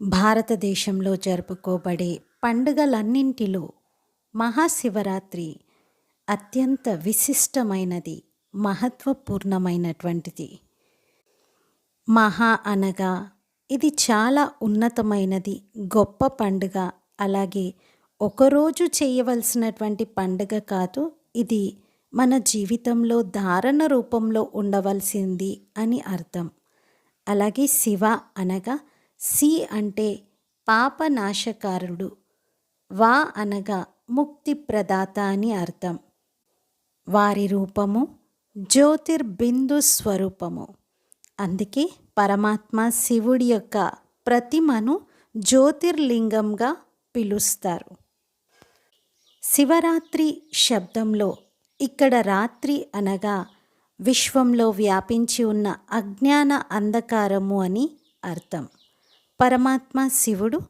భారతదేశంలో జరుపుకోబడే పండుగలన్నింటిలో మహాశివరాత్రి అత్యంత విశిష్టమైనది మహత్వపూర్ణమైనటువంటిది. మహా అనగా ఇది చాలా ఉన్నతమైనది గొప్ప పండుగ. అలాగే ఒకరోజు చేయవలసినటువంటి పండుగ కాదు ఇది మన జీవితంలో ధారణ రూపంలో ఉండవలసింది అని అర్థం. అలాగే శివ అనగా సి అంటే పాపనాశకారుడు వా అనగా ముక్తిప్రదాత అని అర్థం. వారి రూపము జ్యోతిర్బిందు స్వరూపము అందుకే పరమాత్మ శివుడి యొక్క ప్రతిమను జ్యోతిర్లింగంగా పిలుస్తారు. శివరాత్రి శబ్దంలో ఇక్కడ రాత్రి అనగా విశ్వంలో వ్యాపించి ఉన్న అజ్ఞాన అంధకారము అని అర్థం. పరమాత్మ శివుడు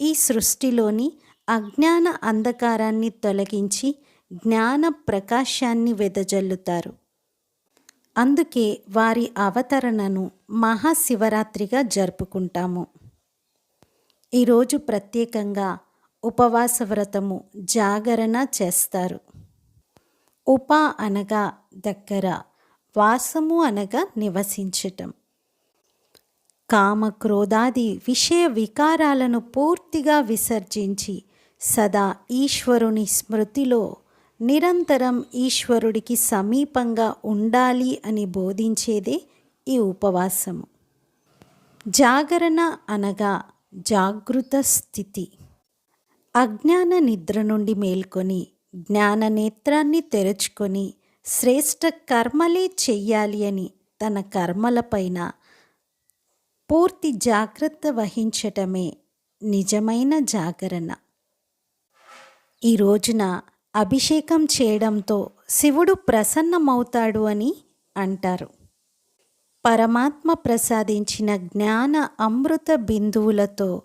ఈ సృష్టిలోని అజ్ఞాన అంధకారాన్ని తొలగించి జ్ఞాన ప్రకాశాన్ని వెదజల్లుతారు. అందుకే వారి అవతరణను మహాశివరాత్రిగా జరుపుకుంటాము. ఈరోజు ప్రత్యేకంగా ఉపవాస వ్రతము జాగరణ చేస్తారు. ఉప అనగా దగ్గర వాసము అనగా నివసించటం. కామ క్రోధాది విషయ వికారాలను పూర్తిగా విసర్జించి సదా ఈశ్వరుని స్మృతిలో నిరంతరం ఈశ్వరుడికి సమీపంగా ఉండాలి అని బోధించేదే ఈ ఉపవాసము. జాగరణ అనగా జాగృత స్థితి. అజ్ఞాన నిద్ర నుండి మేల్కొని జ్ఞాన నేత్రాన్ని తెరుచుకొని శ్రేష్ఠ కర్మలే చెయ్యాలి అని తన కర్మలపైన పూర్తి జాగ్రత్త వహించటమే నిజమైన జాగరణ. ఈ రోజున అభిషేకం చేయడంతో శివుడు ప్రసన్నమవుతాడు అని అంటారు. పరమాత్మ ప్రసాదించిన జ్ఞాన అమృత బిందువులతో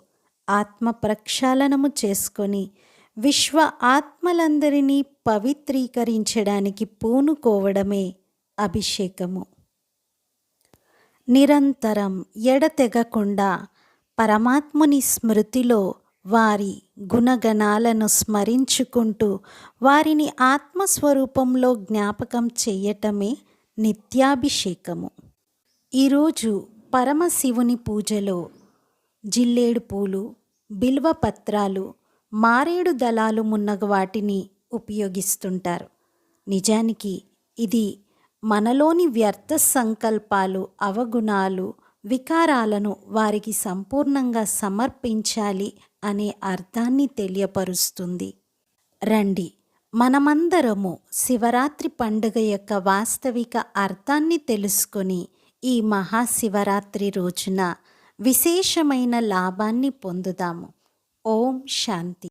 ఆత్మ ప్రక్షాళనము చేసుకొని విశ్వ ఆత్మలందరినీ పవిత్రీకరించడానికి పూనుకోవడమే అభిషేకము. నిరంతరం ఎడతెగకుండా పరమాత్ముని స్మృతిలో వారి గుణగణాలను స్మరించుకుంటూ వారిని ఆత్మస్వరూపంలో జ్ఞాపకం చెయ్యటమే నిత్యాభిషేకము. ఈరోజు పరమశివుని పూజలో జిల్లేడు పూలు బిల్వపత్రాలు మారేడు దళాలు మున్నగ వాటిని ఉపయోగిస్తుంటారు. నిజానికి ఇది మనలోని వ్యర్థ సంకల్పాలు అవగుణాలు వికారాలను వారికి సంపూర్ణంగా సమర్పించాలి అనే అర్థాన్ని తెలియపరుస్తుంది. రండి మనమందరము శివరాత్రి పండుగ యొక్క వాస్తవిక అర్థాన్ని తెలుసుకొని ఈ మహాశివరాత్రి రోజున విశేషమైన లాభాన్ని పొందుదాము. ఓం శాంతి.